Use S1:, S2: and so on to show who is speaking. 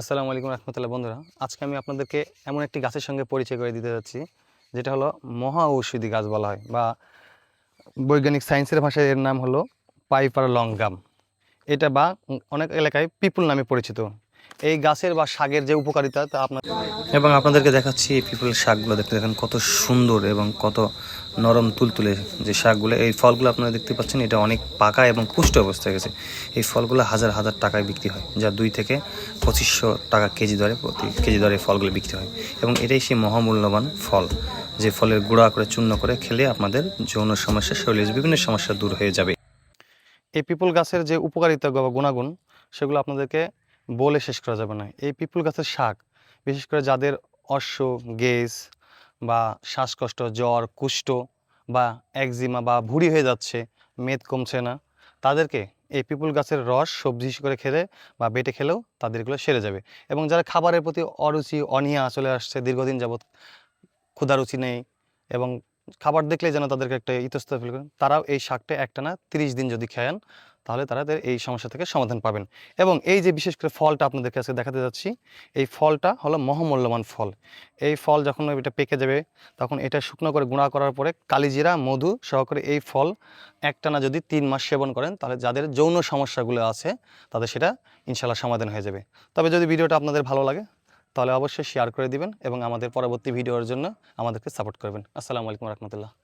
S1: আসসালামু আলাইকুম রহমতুল্লাহ বন্ধুরা। আজকে আমি আপনাদেরকে এমন একটি গাছের সঙ্গে পরিচয় করে দিতে যাচ্ছি, যেটা হলো মহা ঔষধি গাছ বলা হয় বা বৈজ্ঞানিক সায়েন্সের ভাষায় এর নাম হলো পাইপার লংগাম। এটা বা অনেক এলাকায় পিপুল নামে পরিচিত। এই গাছের বা শাকের যে উপকারিতা, তা আপনার এবং আপনাদেরকে দেখাচ্ছি এই পিপুলের শাকগুলো। দেখতে দেখেন, কত সুন্দর এবং কত নরম তুলতুলে যে শাকগুলো। এই ফলগুলো আপনারা দেখতে পাচ্ছেন, এটা অনেক পাকা এবং পুষ্ট অবস্থায় গেছে। এই ফলগুলো হাজার হাজার টাকায় বিক্রি হয়, যা দুই থেকে পঁচিশশো টাকা কেজি দরে, প্রতি কেজি দরে এই ফলগুলো বিক্রি হয়। এবং এটাই সেই মহামূল্যবান ফল, যে ফলের গুঁড়া করে, চূর্ণ করে খেলে আপনাদের যৌন সমস্যা, শরীরের বিভিন্ন সমস্যা দূর হয়ে যাবে। এই পিপুল গাছের যে উপকারিতা বা গুণাগুণ, সেগুলো আপনাদেরকে বলে শেষ করা যাবে না। এই পিপুল গাছের শাক, বিশেষ করে যাদের অশ্ব গেজ বা শ্বাসকষ্ট, জ্বর, কুষ্ঠ বা একজিমা বা ভুঁড়ি হয়ে যাচ্ছে, মেদ কমছে না, তাদেরকে এই পিপুল গাছের রস সবজি করে খেলে বা বেটে খেলেও তাদের এগুলো সেরে যাবে। এবং যারা খাবারের প্রতি অরুচি, অনীহা চলে আসছে, দীর্ঘদিন যাবৎ ক্ষুধারুচি নেই এবং খাবার দেখলেই যেন তাদেরকে একটা ইতস্ত ফিল করেন তারাও এই শাকটা একটা না, তিরিশ দিন যদি খায়ান তাহলে তাদের এই সমস্যা থেকে সমাধান পাবেন। এবং এই যে বিশেষ করে ফলটা আপনাদেরকে আজকে দেখাতে যাচ্ছি, এই ফলটা হলো মহামূল্যবান ফল। এই ফল যখন এটা পেকে যাবে, তখন এটা শুকনো করে গুঁড়া করার পরে কালিজিরা মধু সহকারে এই ফল একটানা যদি তিন মাস সেবন করেন, তাহলে যাদের যৌন সমস্যাগুলো আছে, তাদের সেটা ইনশাল্লাহ সমাধান হয়ে যাবে। তবে যদি ভিডিওটা আপনাদের ভালো লাগে, তাহলে অবশ্যই শেয়ার করে দিবেন এবং আমাদের পরবর্তী ভিডিওর জন্য আমাদেরকে সাপোর্ট করবেন। আসসালামু আলাইকুম রহমতুল্লাহ।